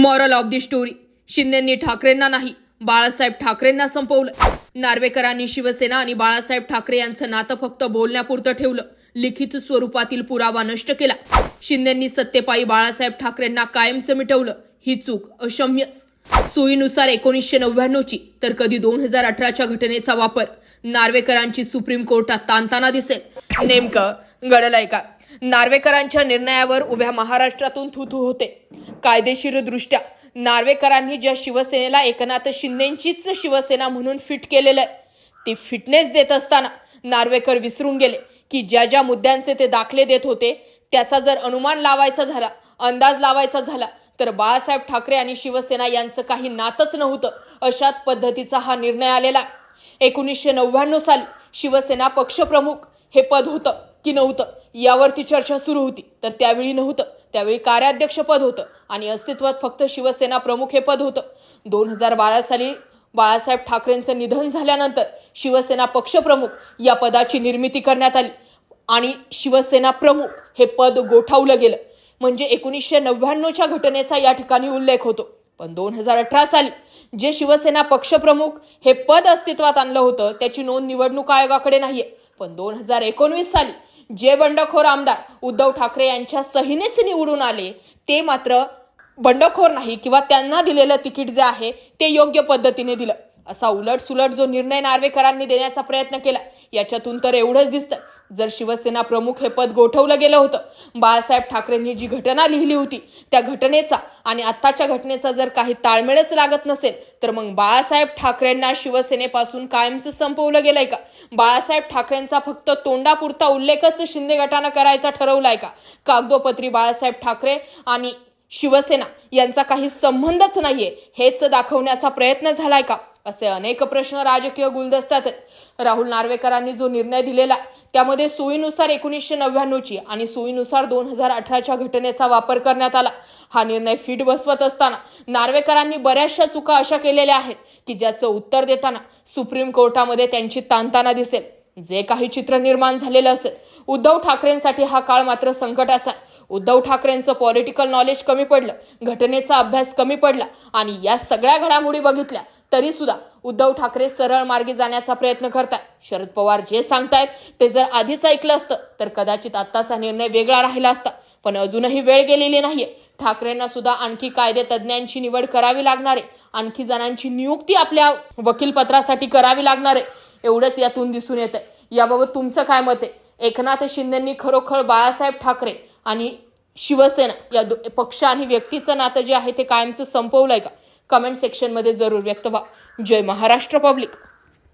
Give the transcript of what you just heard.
Moral of the story शिंदेंनी ठाकरेंना नाही बाळासाहेब ठाकरेंना संपवलं. नार्वेकरांनी शिवसेना आणि बाळासाहेब ठाकरे यांचं नातं फक्त बोलण्यापुरतं ठेवलं. लिखित स्वरूपातील पुरावा नष्ट केला. शिंदेंनी सत्तेपायी बाळासाहेब ठाकरेंना कायमचं मिटवलं. ही चूक अशम्यच. सोयीनुसार एकोणीसशे नव्याण्णवची तर कधी दोन हजार अठराच्या घटनेचा वापर. नार्वेकरांची सुप्रीम कोर्टात ताणताना दिसेल. नेमकं घडलंय का नार्वेकरांच्या निर्णयावर उभ्या महाराष्ट्रातून थुथू होते. कायदेशीर दृष्ट्या नार्वेकरांनी ज्या शिवसेनेला एकनाथ शिंदेचीच शिवसेना म्हणून फिट केलेलं आहे ती फिटनेस देत असताना नार्वेकर विसरून गेले की ज्या ज्या मुद्द्यांचे ते दाखले देत होते त्याचा जर अनुमान लावायचा झाला अंदाज लावायचा झाला तर बाळासाहेब ठाकरे आणि शिवसेना यांचं काही नातच नव्हतं अशाच पद्धतीचा हा निर्णय आलेला एकोणीसशे नव्याण्णव साली शिवसेना पक्षप्रमुख हे पद होतं की नव्हतं? यावरती चर्चा सुरू होती. तर त्यावेळी नव्हतं. त्यावेळी कार्याध्यक्षपद होतं आणि अस्तित्वात फक्त शिवसेना प्रमुख हे पद होतं. दोन हजार बारा साली बाळासाहेब ठाकरेंचं निधन झाल्यानंतर शिवसेना पक्षप्रमुख या पदाची निर्मिती करण्यात आली आणि शिवसेना प्रमुख हे पद गोठावलं गेलं. म्हणजे एकोणीसशे नव्याण्णवच्या घटनेचा या ठिकाणी उल्लेख होतो. पण दोन हजार अठरा साली जे शिवसेना पक्षप्रमुख हे पद अस्तित्वात आणलं होतं त्याची नोंद निवडणूक आयोगाकडे नाहीये. पण दोन हजार एकोणवीस साली जे बंडखोर आमदार उद्धव ठाकरे यांच्या सहीनेच निवडून आले. ते मात्र बंडखोर नाही किंवा त्यांना दिलेलं तिकीट जे आहे ते योग्य पद्धतीने दिलं. असा उलट सुलट जो निर्णय नार्वेकरांनी देण्याचा प्रयत्न केला याच्यातून तर एवढंच दिसतं. जर शिवसेना प्रमुख हे पद गोठवलं गेलं होतं बाळासाहेब ठाकरेंनी जी घटना लिहिली होती त्या घटनेचा आणि आत्ताच्या घटनेचा जर काही ताळमेळच लागत नसेल तर मग बाळासाहेब ठाकरेंना शिवसेनेपासून कायमचं संपवलं गेलंय का? बाळासाहेब ठाकरेंचा फक्त तोंडापुरता उल्लेखच शिंदे गटानं करायचा ठरवलाय का? कागदोपत्री बाळासाहेब ठाकरे आणि शिवसेना यांचा काही संबंधच नाहीये हेच दाखवण्याचा प्रयत्न झालाय का? असे अनेक प्रश्न राजकीय गुलदस्त्यात. आहेत. राहुल नार्वेकरांनी जो निर्णय दिलेला त्यामध्ये सोयीनुसार एकोणीसशे नव्याण्णवची आणि सोयीनुसार दोन हजार अठराच्या घटनेचा वापर करण्यात आला. हा निर्णय फिट बसवत असताना नार्वेकरांनी बऱ्याचशा चुका अशा केलेल्या आहेत की ज्याचं उत्तर देताना सुप्रीम कोर्टामध्ये त्यांची ताणताना दिसेल. जे काही चित्र निर्माण झालेलं असेल उद्धव ठाकरेंसाठी हा काळ मात्र संकटाचा उद्धव ठाकरेंचं पॉलिटिकल नॉलेज कमी पडलं घटनेचा अभ्यास कमी पडला आणि या सगळ्या घडामोडी बघितल्या तरी सुद्धा उद्धव ठाकरे सरळ मार्गे जाण्याचा प्रयत्न करतात शरद पवार जे सांगतायत ते जर आधीच ऐकलं असतं तर कदाचित आत्ताचा निर्णय वेगळा राहिला असता. पण अजूनही वेळ गेलेली नाहीये. ठाकरेंना सुद्धा आणखी कायदे तज्ज्ञांची निवड करावी लागणार आहे. आणखी जणांची नियुक्ती आपल्या वकीलपत्रासाठी करावी लागणार आहे. एवढंच यातून दिसून येतंय. याबाबत तुमचं काय मत आहे? एकनाथ शिंदेंनी खरोखर बाळासाहेब ठाकरे आणि शिवसेना या पक्ष आणि व्यक्तीचं नातं जे आहे ते कायमचं संपवलंय का? कमेंट सेक्शनमध्ये जरूर व्यक्त व्हा. जय महाराष्ट्र पब्लिक.